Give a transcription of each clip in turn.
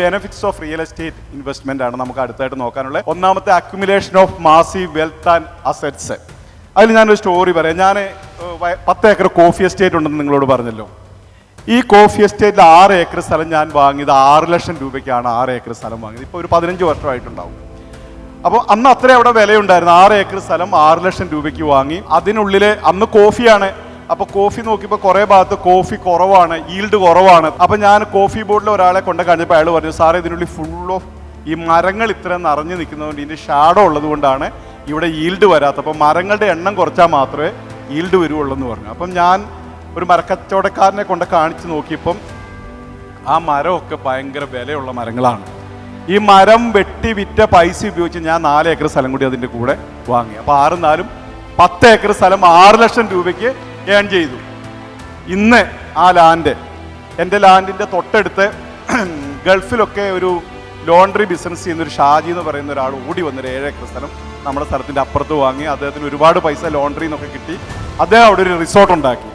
Benefits of real estate investment ആണ് നമുക്ക് അടുത്തായിട്ട് നോക്കാനുള്ളത്. ഒന്നാമത്തെ accumulation of massive wealth and assets അതിൽ ഞാനൊരു സ്റ്റോറി പറയാം. ഞാൻ പത്ത് ഏക്കർ കോഫി എസ്റ്റേറ്റ് ഉണ്ടെന്ന് നിങ്ങളോട് പറഞ്ഞല്ലോ. ഈ കോഫി എസ്റ്റേറ്റിൽ ആറ് ഏക്കർ സ്ഥലം ഞാൻ വാങ്ങിയത് ആറ് ലക്ഷം രൂപയ്ക്കാണ് ആറ് ഏക്കർ സ്ഥലം വാങ്ങിയത്. ഇപ്പോൾ ഒരു പതിനഞ്ച് വർഷമായിട്ടുണ്ടാവും. അപ്പോൾ അന്ന് അത്ര അവിടെ വിലയുണ്ടായിരുന്നു. ആറ് ഏക്കർ സ്ഥലം ആറ് ലക്ഷം രൂപയ്ക്ക് വാങ്ങി. അതിനുള്ളിൽ അന്ന് കോഫിയാണ് അപ്പൊ കോഫി നോക്കിയപ്പോൾ കുറേ ഭാഗത്ത് കോഫി കുറവാണ് ഈൽഡ് കുറവാണ്. അപ്പൊ ഞാൻ കോഫി ബോർഡിൽ ഒരാളെ കൊണ്ട് കഴിഞ്ഞപ്പോൾ അയാൾ പറഞ്ഞു സാറേ ഇതിനുള്ളിൽ ഫുൾ ഓഫ് ഈ മരങ്ങൾ ഇത്ര നിറഞ്ഞു നിൽക്കുന്നതുകൊണ്ട് ഇതിന്റെ ഷാഡോ ഉള്ളത് കൊണ്ടാണ് ഇവിടെ ഈൽഡ് വരാത്തത്. അപ്പോൾ മരങ്ങളുടെ എണ്ണം കുറച്ചാൽ മാത്രമേ ഈൽഡ് വരുവുള്ളൂ എന്ന് പറഞ്ഞു. അപ്പം ഞാൻ ഒരു മരക്കച്ചവടക്കാരനെ കൊണ്ട് കാണിച്ചു നോക്കിയപ്പം ആ മരമൊക്കെ ഭയങ്കര വിലയുള്ള മരങ്ങളാണ്. ഈ മരം വെട്ടി വിറ്റ പൈസ ഉപയോഗിച്ച് ഞാൻ നാല് ഏക്കർ സ്ഥലം കൂടി അതിന്റെ കൂടെ വാങ്ങി. അപ്പോൾ ആറ് നാലും പത്ത് ഏക്കർ സ്ഥലം ആറ് ലക്ഷം രൂപയ്ക്ക് ഏൺ ചെയ്തു. ഇന്ന് ആ ലാൻഡ് എന്റെ ലാൻഡിന്റെ തൊട്ടടുത്ത് ഗൾഫിലൊക്കെ ഒരു ലോണ്ടറി ബിസിനസ് ചെയ്യുന്ന ഒരു ഷാജി എന്ന് പറയുന്ന ഒരാൾ ഓടി വന്നൊരു ഏഴ് ഏക്കർ സ്ഥലം നമ്മുടെ സ്ഥലത്തിന്റെ അപ്പുറത്ത് വാങ്ങി. അദ്ദേഹത്തിന് ഒരുപാട് പൈസ ലോണ്ടറി എന്നൊക്കെ കിട്ടി. അദ്ദേഹം അവിടെ ഒരു റിസോർട്ട് ഉണ്ടാക്കി.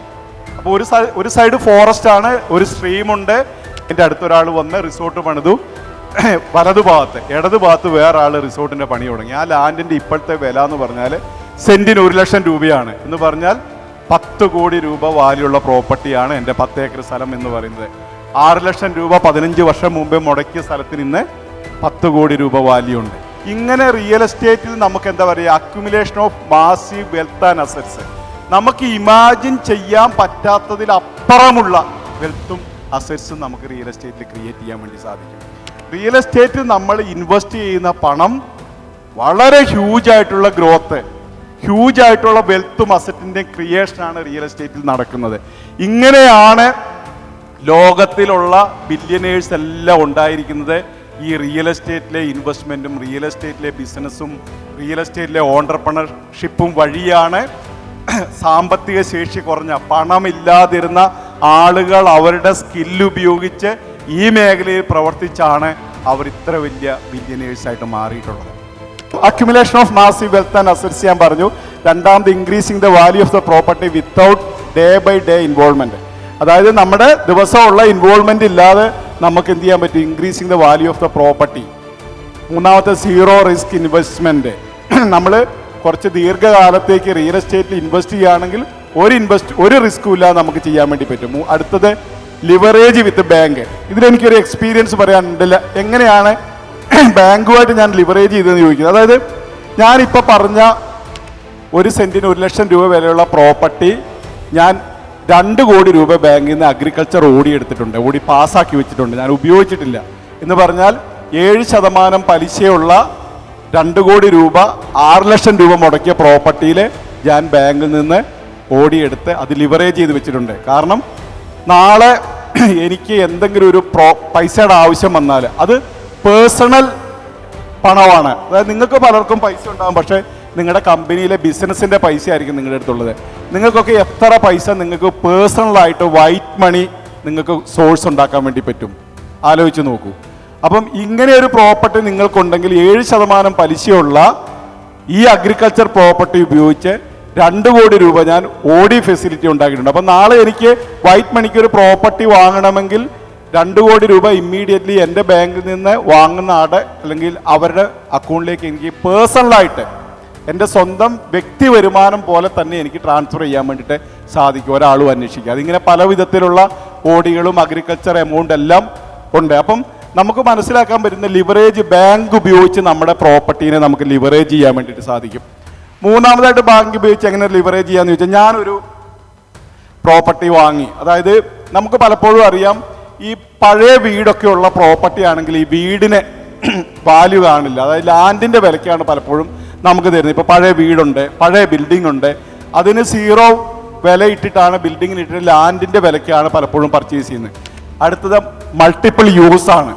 അപ്പോൾ ഒരു ഒരു സൈഡ് ഫോറസ്റ്റ് ആണ് ഒരു സ്ട്രീമുണ്ട് എന്റെ അടുത്തൊരാൾ വന്ന് റിസോർട്ട് പണിതു. വലതു ഭാഗത്ത് ഇടതു ഭാഗത്ത് വേറെ ആൾ റിസോർട്ടിന്റെ പണി തുടങ്ങി. ആ ലാൻഡിന്റെ ഇപ്പോഴത്തെ വില എന്ന് പറഞ്ഞാൽ സെന്റിന് ഒരു ലക്ഷം രൂപയാണ് എന്ന് പറഞ്ഞാൽ പത്ത് കോടി രൂപ വാല്യുള്ള പ്രോപ്പർട്ടിയാണ് എന്റെ പത്ത് ഏക്കർ സ്ഥലം എന്ന് പറയുന്നത്. ആറ് ലക്ഷം രൂപ പതിനഞ്ച് വർഷം മുമ്പേ മുടക്കിയ സ്ഥലത്തിന് ഇന്ന് പത്ത് കോടി രൂപ വാല്യുണ്ട്. ഇങ്ങനെ റിയൽ എസ്റ്റേറ്റിൽ നമുക്ക് എന്താ പറയുക accumulation of massive wealth and assets നമുക്ക് ഇമാജിൻ ചെയ്യാൻ പറ്റാത്തതിൽ അപ്പുറമുള്ള വെൽത്തും അസറ്റ്സും നമുക്ക് റിയൽ എസ്റ്റേറ്റിൽ ക്രിയേറ്റ് ചെയ്യാൻ വേണ്ടി സാധിക്കും. റിയൽ എസ്റ്റേറ്റിൽ നമ്മൾ ഇൻവെസ്റ്റ് ചെയ്യുന്ന പണം വളരെ ഹ്യൂജ് ആയിട്ടുള്ള ഗ്രോത്ത് ഹ്യൂജ് ആയിട്ടുള്ള വെൽത്തും അസറ്റിന്റെയും ക്രിയേഷനാണ് റിയൽ എസ്റ്റേറ്റിൽ നടക്കുന്നത്. ഇങ്ങനെയാണ് ലോകത്തിലുള്ള ബില്യനേഴ്സ് എല്ലാം ഉണ്ടായിരിക്കുന്നത്. ഈ റിയൽ എസ്റ്റേറ്റിലെ ഇൻവെസ്റ്റ്മെന്റും റിയൽ എസ്റ്റേറ്റിലെ ബിസിനസ്സും റിയൽ എസ്റ്റേറ്റിലെ ഓണ്ടർപ്രണർഷിപ്പും വഴിയാണ് സാമ്പത്തിക ശേഷി കുറഞ്ഞ പണമില്ലാതിരുന്ന ആളുകൾ അവരുടെ സ്കില്ല് ഉപയോഗിച്ച് ഈ മേഖലയിൽ പ്രവർത്തിച്ചാണ് അവർ ഇത്ര വലിയ ബില്യനേഴ്സായിട്ട് മാറിയിട്ടുള്ളത്. Accumulation of massive wealth and assets ഞാൻ പറഞ്ഞു. രണ്ടാമത് increasing the value of the property without day by day involvement അതായത് നമ്മുടെ ദിവസമുള്ള ഇൻവോൾവ്മെന്റ് ഇല്ലാതെ നമുക്ക് എന്ത് ചെയ്യാൻ പറ്റും? Increasing the value of the property മൂന്നാമത്തെ സീറോ റിസ്ക് ഇൻവെസ്റ്റ്മെന്റ് നമ്മൾ കുറച്ച് ദീർഘകാലത്തേക്ക് റിയൽ എസ്റ്റേറ്റിൽ ഇൻവെസ്റ്റ് ചെയ്യുകയാണെങ്കിൽ ഒരു ഇൻവെസ്റ്റ് ഒരു റിസ്ക്കും ഇല്ലാതെ നമുക്ക് ചെയ്യാൻ വേണ്ടി പറ്റും. അടുത്തത് ലിവറേജ് വിത്ത് ബാങ്ക് ഇതിലെനിക്കൊരു എക്സ്പീരിയൻസ് പറയാനുണ്ടല്ല. എങ്ങനെയാണ് ബാങ്കുമായിട്ട് ഞാൻ ലിവറേജ് ചെയ്തതെന്ന് ചോദിക്കുന്നത് അതായത് ഞാനിപ്പോൾ പറഞ്ഞ ഒരു സെന്റിന് ഒരു ലക്ഷം രൂപ വിലയുള്ള പ്രോപ്പർട്ടി ഞാൻ രണ്ട് കോടി രൂപ ബാങ്കിൽ നിന്ന് അഗ്രികൾച്ചർ ഓടി എടുത്തിട്ടുണ്ട് ഓടി പാസ്സാക്കി വെച്ചിട്ടുണ്ട്. ഞാൻ ഉപയോഗിച്ചിട്ടില്ല. എന്ന് പറഞ്ഞാൽ ഏഴ് ശതമാനം പലിശയുള്ള രണ്ട് കോടി രൂപ ആറ് ലക്ഷം രൂപ മുടക്കിയ പ്രോപ്പർട്ടിയിൽ ഞാൻ ബാങ്കിൽ നിന്ന് ഓടിയെടുത്ത് അത് ലിവറേജ് ചെയ്ത് വെച്ചിട്ടുണ്ട്. കാരണം നാളെ എനിക്ക് എന്തെങ്കിലും ഒരു പ്രോ പൈസയുടെ ആവശ്യം വന്നാൽ അത് പേഴ്സണൽ പണമാണ്. അതായത് നിങ്ങൾക്ക് പലർക്കും പൈസ ഉണ്ടാകും പക്ഷേ നിങ്ങളുടെ കമ്പനിയിലെ ബിസിനസ്സിന്റെ പൈസ ആയിരിക്കും നിങ്ങളുടെ അടുത്തുള്ളത്. നിങ്ങൾക്കൊക്കെ എത്ര പൈസ നിങ്ങൾക്ക് പേഴ്സണലായിട്ട് വൈറ്റ് മണി നിങ്ങൾക്ക് സോഴ്സ് ഉണ്ടാക്കാൻ വേണ്ടി പറ്റും? ആലോചിച്ച് നോക്കൂ. അപ്പം ഇങ്ങനെ ഒരു പ്രോപ്പർട്ടി നിങ്ങൾക്കുണ്ടെങ്കിൽ ഏഴ് ശതമാനം പലിശയുള്ള ഈ അഗ്രികൾച്ചർ പ്രോപ്പർട്ടി ഉപയോഗിച്ച് രണ്ട് കോടി രൂപ ഞാൻ ഓഡി ഫെസിലിറ്റി ഉണ്ടാക്കിയിട്ടുണ്ട്. അപ്പം നാളെ എനിക്ക് വൈറ്റ് മണിക്ക് ഒരു പ്രോപ്പർട്ടി വാങ്ങണമെങ്കിൽ രണ്ട് കോടി രൂപ ഇമ്മീഡിയറ്റ്ലി എന്റെ ബാങ്കിൽ നിന്ന് വാങ്ങുന്ന ആടെ അല്ലെങ്കിൽ അവരുടെ അക്കൗണ്ടിലേക്ക് എനിക്ക് പേഴ്സണലായിട്ട് എന്റെ സ്വന്തം വ്യക്തി വരുമാനം പോലെ തന്നെ എനിക്ക് ട്രാൻസ്ഫർ ചെയ്യാൻ വേണ്ടിയിട്ട് സാധിക്കും ഒരാളും അന്വേഷിക്കുക. അതിങ്ങനെ പല വിധത്തിലുള്ള ഓടികളും അഗ്രികൾച്ചർ എമൗണ്ട് എല്ലാം ഉണ്ട്. അപ്പം നമുക്ക് മനസ്സിലാക്കാൻ പറ്റുന്ന ലിവറേജ് ബാങ്ക് ഉപയോഗിച്ച് നമ്മുടെ പ്രോപ്പർട്ടീനെ നമുക്ക് ലിവറേജ് ചെയ്യാൻ വേണ്ടിയിട്ട് സാധിക്കും. മൂന്നാമതായിട്ട് ബാങ്ക് ഉപയോഗിച്ച് എങ്ങനെ ലിവറേജ് ചെയ്യാന്ന് ചോദിച്ചാൽ ഞാനൊരു പ്രോപ്പർട്ടി വാങ്ങി. അതായത് നമുക്ക് പലപ്പോഴും അറിയാം ഈ പഴയ വീടൊക്കെ ഉള്ള പ്രോപ്പർട്ടി ആണെങ്കിൽ ഈ വീടിന് വാല്യൂ കാണില്ല. അതായത് ലാൻഡിന്റെ വിലക്കാണ് പലപ്പോഴും നമുക്ക് തരുന്നത്. ഇപ്പോൾ പഴയ വീടുണ്ട് പഴയ ബിൽഡിംഗ് ഉണ്ട്. അതിന് സീറോ വില ഇട്ടിട്ടാണ് ബിൽഡിങ്ങിന് ഇട്ടിട്ട് ലാൻഡിന്റെ വിലക്കാണ് പലപ്പോഴും പർച്ചേസ് ചെയ്യുന്നത്. അടുത്തത് മൾട്ടിപ്പിൾ യൂസ് ആണ്.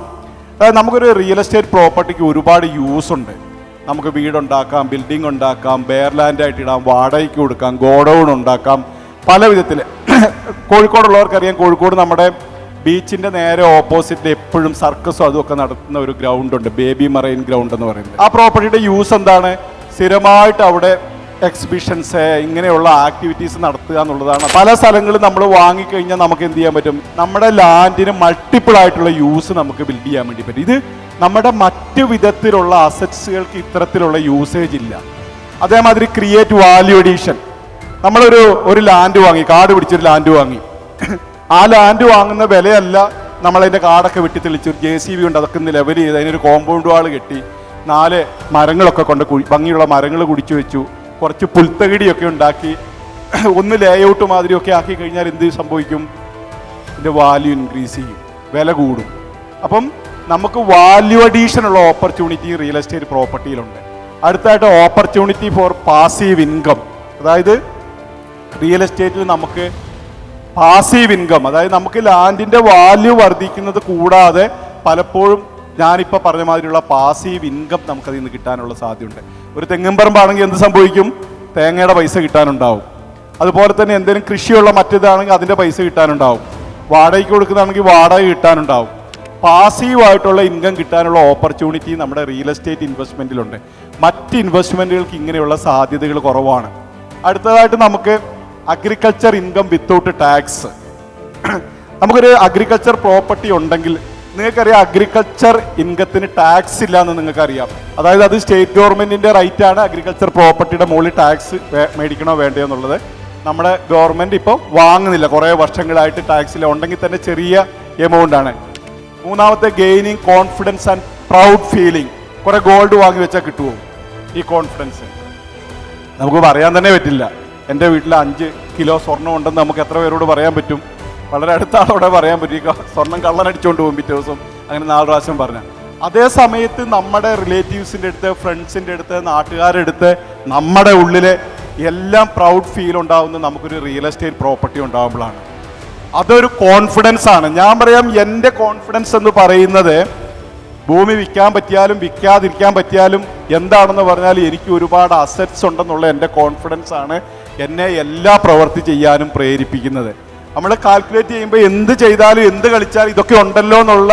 അതായത് നമുക്കൊരു റിയൽ എസ്റ്റേറ്റ് പ്രോപ്പർട്ടിക്ക് ഒരുപാട് യൂസ് ഉണ്ട്. നമുക്ക് വീടുണ്ടാക്കാം ബിൽഡിംഗ് ഉണ്ടാക്കാം ബെയർ ലാൻഡ് ആയിട്ട് ഇടാം വാടകയ്ക്ക് കൊടുക്കാം ഗോഡൗൺ ഉണ്ടാക്കാം. പല വിധത്തിൽ കോഴിക്കോടുള്ളവർക്കറിയാം കോഴിക്കോട് നമ്മുടെ ബീച്ചിന്റെ നേരെ ഓപ്പോസിറ്റ് എപ്പോഴും സർക്കസും അതുമൊക്കെ നടത്തുന്ന ഒരു ഗ്രൗണ്ട് ഉണ്ട് ബേബി മറൈൻ ഗ്രൗണ്ട് എന്ന് പറയുന്നത്. ആ പ്രോപ്പർട്ടിയുടെ യൂസ് എന്താണ്? സ്ഥിരമായിട്ട് അവിടെ എക്സിബിഷൻസ് ഇങ്ങനെയുള്ള ആക്ടിവിറ്റീസ് നടത്തുക എന്നുള്ളതാണ്. പല സ്ഥലങ്ങളിൽ നമ്മൾ വാങ്ങിക്കഴിഞ്ഞാൽ നമുക്ക് എന്ത് ചെയ്യാൻ പറ്റും? നമ്മുടെ ലാൻഡിന് മൾട്ടിപ്പിൾ ആയിട്ടുള്ള യൂസ് നമുക്ക് ബിൽഡ് ചെയ്യാൻ വേണ്ടി പറ്റും. ഇത് നമ്മുടെ മറ്റു വിധത്തിലുള്ള അസറ്റ്സുകൾക്ക് ഇത്തരത്തിലുള്ള യൂസേജ് ഇല്ല. അതേമാതിരി ക്രിയേറ്റ് വാല്യൂ എഡീഷൻ നമ്മളൊരു ഒരു ലാൻഡ് വാങ്ങി കാട് പിടിച്ചൊരു ലാൻഡ് വാങ്ങി. ആ ലാൻഡ് വാങ്ങുന്ന വിലയല്ല നമ്മളതിന്റെ കാടൊക്കെ വെട്ടി തെളിച്ച് ജെ സി ബി ഉണ്ട് അതൊക്കെ ലെവൽ ചെയ്ത് അതിനൊരു കോമ്പൗണ്ട് വാൾ കെട്ടി നാല് മരങ്ങളൊക്കെ കൊണ്ട് ഭംഗിയുള്ള മരങ്ങൾ കുടിച്ചു വെച്ചു. കുറച്ച് പുൽത്തകിടിയൊക്കെ ഉണ്ടാക്കി. ഒന്ന് ലേഔട്ട് മാതിരിയൊക്കെ ആക്കി കഴിഞ്ഞാൽ എന്ത് സംഭവിക്കും? ഇതിന്റെ വാല്യൂ ഇൻക്രീസ് ചെയ്യും. വില കൂടും. അപ്പം നമുക്ക് വാല്യൂ അഡീഷൻ ഉള്ള ഓപ്പർച്യൂണിറ്റി റിയൽ എസ്റ്റേറ്റ് പ്രോപ്പർട്ടിയിലുണ്ട് അടുത്തായിട്ട് ഓപ്പർച്യൂണിറ്റി ഫോർ പാസീവ് ഇൻകം അതായത് റിയൽ എസ്റ്റേറ്റിൽ നമുക്ക് പാസീവ് ഇൻകം അതായത് നമുക്ക് ലാൻഡിന്റെ വാല്യൂ വർദ്ധിക്കുന്നത് കൂടാതെ പലപ്പോഴും ഞാനിപ്പോൾ പറഞ്ഞ മാതിരിയുള്ള പാസീവ് ഇൻകം നമുക്കതിൽ നിന്ന് കിട്ടാനുള്ള സാധ്യതയുണ്ട്. ഒരു തെങ്ങും പറമ്പാണെങ്കിൽ എന്ത് സംഭവിക്കും? തേങ്ങയുടെ പൈസ കിട്ടാനുണ്ടാവും. അതുപോലെ തന്നെ എന്തെങ്കിലും കൃഷിയുള്ള മറ്റേതാണെങ്കിൽ അതിന്റെ പൈസ കിട്ടാനുണ്ടാവും. വാടകയ്ക്ക് കൊടുക്കുന്നതാണെങ്കിൽ വാടക കിട്ടാനുണ്ടാവും. പാസീവ് ആയിട്ടുള്ള ഇൻകം കിട്ടാനുള്ള ഓപ്പർച്യൂണിറ്റി നമ്മുടെ റിയൽ എസ്റ്റേറ്റ് ഇൻവെസ്റ്റ്മെന്റിലുണ്ട് മറ്റ് ഇൻവെസ്റ്റ്മെന്റുകൾക്ക് ഇങ്ങനെയുള്ള സാധ്യതകൾ കുറവാണ്. അടുത്തതായിട്ട് നമുക്ക് അഗ്രികൾച്ചർ ഇൻകം വിത്തൗട്ട് ടാക്സ് നമുക്കൊരു അഗ്രികൾച്ചർ പ്രോപ്പർട്ടി ഉണ്ടെങ്കിൽ നിങ്ങൾക്കറിയാം അഗ്രികൾച്ചർ ഇൻകത്തിന് ടാക്സ് ഇല്ല എന്ന് നിങ്ങൾക്കറിയാം. അതായത് അത് സ്റ്റേറ്റ് ഗവൺമെന്റിന്റെ റൈറ്റ് ആണ് അഗ്രികൾച്ചർ പ്രോപ്പർട്ടിയുടെ മുകളിൽ ടാക്സ് മേടിക്കണോ വേണ്ടയോ എന്നുള്ളത്. നമ്മുടെ ഗവൺമെന്റ് ഇപ്പോൾ വാങ്ങുന്നില്ല. കുറേ വർഷങ്ങളായിട്ട് ടാക്സ് ഇല്ല. ഉണ്ടെങ്കിൽ തന്നെ ചെറിയ എമൗണ്ട് ആണ്. മൂന്നാമത്തെ gaining confidence and proud feeling കുറേ ഗോൾഡ് വാങ്ങി വെച്ചാൽ കിട്ടുമോ ഈ കോൺഫിഡൻസ് നമുക്ക് പറയാൻ തന്നെ പറ്റില്ല. എന്റെ വീട്ടിൽ അഞ്ച് കിലോ സ്വർണം ഉണ്ടെന്ന് നമുക്ക് എത്ര പേരോട് പറയാൻ പറ്റും? വളരെ അടുത്ത ആളോടെ പറയാൻ പറ്റും. ഈ ക- സ്വർണം കള്ളനടിച്ചുകൊണ്ട് പോകും പിറ്റേ ദിവസം. അങ്ങനെ നാല് പ്രാവശ്യം പറഞ്ഞു. അതേ സമയത്ത് നമ്മുടെ റിലേറ്റീവ്സിന്റെ അടുത്ത് ഫ്രണ്ട്സിന്റെ അടുത്ത് നാട്ടുകാരുടെ അടുത്ത് നമ്മുടെ ഉള്ളിലെ എല്ലാം പ്രൗഡ് ഫീൽ ഉണ്ടാവുന്ന നമുക്കൊരു റിയൽ എസ്റ്റേറ്റ് പ്രോപ്പർട്ടി ഉണ്ടാകുമ്പോഴാണ് അതൊരു കോൺഫിഡൻസ് ആണ്. ഞാൻ പറയാം എന്റെ കോൺഫിഡൻസ് എന്ന് പറയുന്നത് ഭൂമി വിൽക്കാൻ പറ്റിയാലും വിൽക്കാതിരിക്കാൻ പറ്റിയാലും എന്താണെന്ന് പറഞ്ഞാൽ എനിക്ക് ഒരുപാട് അസറ്റ്സ് ഉണ്ടെന്നുള്ള എന്റെ കോൺഫിഡൻസ് ആണ്. എന്നെ എല്ലാ പ്രവൃത്തി ചെയ്യാനും പ്രേരിപ്പിക്കുന്നത്. നമ്മൾ കാൽക്കുലേറ്റ് ചെയ്യുമ്പോൾ എന്ത് ചെയ്താലും എന്ത് കളിച്ചാലും ഇതൊക്കെ ഉണ്ടല്ലോ എന്നുള്ള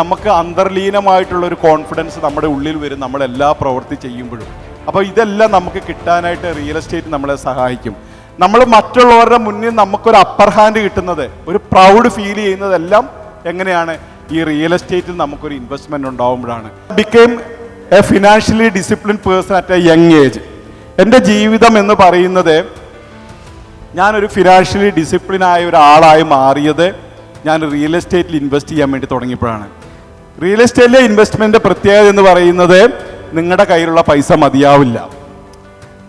നമുക്ക് അന്തർലീനമായിട്ടുള്ള ഒരു കോൺഫിഡൻസ് നമ്മുടെ ഉള്ളിൽ വരും നമ്മൾ എല്ലാ പ്രവൃത്തി ചെയ്യുമ്പോഴും. അപ്പോൾ ഇതെല്ലാം നമുക്ക് കിട്ടാനായിട്ട് റിയൽ എസ്റ്റേറ്റ് നമ്മളെ സഹായിക്കും. നമ്മൾ മറ്റുള്ളവരുടെ മുന്നിൽ നമുക്കൊരു അപ്പർ ഹാൻഡ് കിട്ടുന്നത് ഒരു പ്രൗഡ് ഫീൽ ചെയ്യുന്നതെല്ലാം എങ്ങനെയാണ്? ഈ റിയൽ എസ്റ്റേറ്റിൽ നമുക്കൊരു investment ഉണ്ടാകുമ്പോഴാണ് became a financially discipline person at a young age എന്റെ ജീവിതം എന്ന് പറയുന്നത് ഞാനൊരു ഫിനാൻഷ്യലി ഡിസിപ്ലിൻ ആയ ഒരാളായി മാറിയത് ഞാൻ റിയൽ എസ്റ്റേറ്റിൽ ഇൻവെസ്റ്റ് ചെയ്യാൻ വേണ്ടി തുടങ്ങിയപ്പോഴാണ്. റിയൽ എസ്റ്റേറ്റിലെ ഇൻവെസ്റ്റ്മെന്റ് പ്രത്യേകത എന്ന് പറയുന്നത് നിങ്ങളുടെ കയ്യിലുള്ള പൈസ മതിയാവില്ല.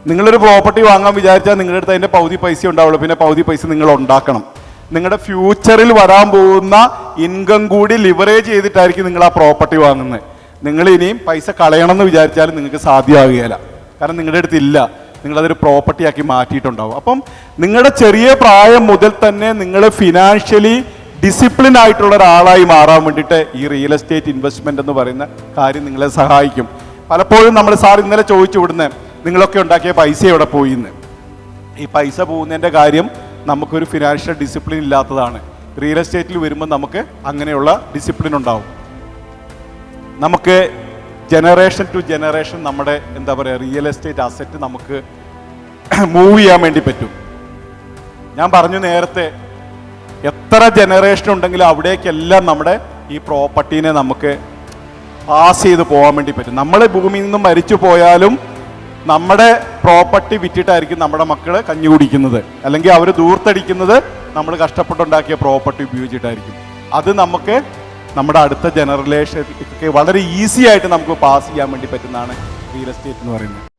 നിങ്ങളൊരു പ്രോപ്പർട്ടി വാങ്ങാൻ വിചാരിച്ചാൽ നിങ്ങളുടെ അടുത്ത് അതിന്റെ പകുതി പൈസ ഉണ്ടാവുള്ളൂ. പിന്നെ പകുതി പൈസ നിങ്ങൾ ഉണ്ടാക്കണം. നിങ്ങളുടെ ഫ്യൂച്ചറിൽ വരാൻ പോകുന്ന ഇൻകം കൂടി ലിവറേജ് ചെയ്തിട്ടായിരിക്കും നിങ്ങൾ ആ പ്രോപ്പർട്ടി വാങ്ങുന്നത്. നിങ്ങൾ ഇനിയും പൈസ കളയണമെന്ന് വിചാരിച്ചാൽ നിങ്ങൾക്ക് സാധ്യമാകുകയില്ല. കാരണം നിങ്ങളുടെ അടുത്ത് ഇല്ല. നിങ്ങളതൊരു പ്രോപ്പർട്ടി ആക്കി മാറ്റിയിട്ടുണ്ടാവും. അപ്പം നിങ്ങളുടെ ചെറിയ പ്രായം മുതൽ തന്നെ നിങ്ങൾ ഫിനാൻഷ്യലി ഡിസിപ്ലിൻ ആയിട്ടുള്ള ഒരാളായി മാറാൻ വേണ്ടിയിട്ട് ഈ റിയൽ എസ്റ്റേറ്റ് ഇൻവെസ്റ്റ്മെന്റ് എന്ന് പറയുന്ന കാര്യം നിങ്ങളെ സഹായിക്കും. പലപ്പോഴും നമ്മൾ സാർ ഇന്നലെ ചോദിച്ചു വിടുന്നത് നിങ്ങളൊക്കെ ഉണ്ടാക്കിയ പൈസ എവിടെ പോയി എന്ന് ഈ പൈസ പോകുന്നതിന്റെ കാര്യം നമുക്കൊരു ഫിനാൻഷ്യൽ ഡിസിപ്ലിൻ ഇല്ലാത്തതാണ്. റിയൽ എസ്റ്റേറ്റിൽ വരുമ്പോൾ നമുക്ക് അങ്ങനെയുള്ള ഡിസിപ്ലിൻ ഉണ്ടാവും. നമുക്ക് ജനറേഷൻ ടു ജനറേഷൻ നമ്മുടെ എന്താ പറയുക റിയൽ എസ്റ്റേറ്റ് അസറ്റ് നമുക്ക് മൂവ് ചെയ്യാൻ വേണ്ടി പറ്റും. ഞാൻ പറഞ്ഞു നേരത്തെ എത്ര ജനറേഷൻ ഉണ്ടെങ്കിലും അവിടേക്കെല്ലാം നമ്മുടെ ഈ പ്രോപ്പർട്ടീനെ നമുക്ക് പാസ് ചെയ്ത് പോകാൻ വേണ്ടി പറ്റും. നമ്മൾ ഭൂമിയിൽ നിന്നും മരിച്ചു പോയാലും നമ്മുടെ പ്രോപ്പർട്ടി വിറ്റിട്ടായിരിക്കും നമ്മുടെ മക്കൾ കഞ്ഞി കുടിക്കുന്നത്. അല്ലെങ്കിൽ അവർ ദൂർത്തടിക്കുന്നത് നമ്മൾ കഷ്ടപ്പെട്ടുണ്ടാക്കിയ പ്രോപ്പർട്ടി ഉപയോഗിച്ചിട്ടായിരിക്കും. അത് നമുക്ക് നമ്മുടെ അടുത്ത ജനറേഷൻ ഒക്കെ വളരെ ഈസി ആയിട്ട് നമുക്ക് പാസ് ചെയ്യാൻ വേണ്ടി പറ്റുന്നതാണ് റിയൽ എസ്റ്റേറ്റ് എന്ന് പറയുന്നത്.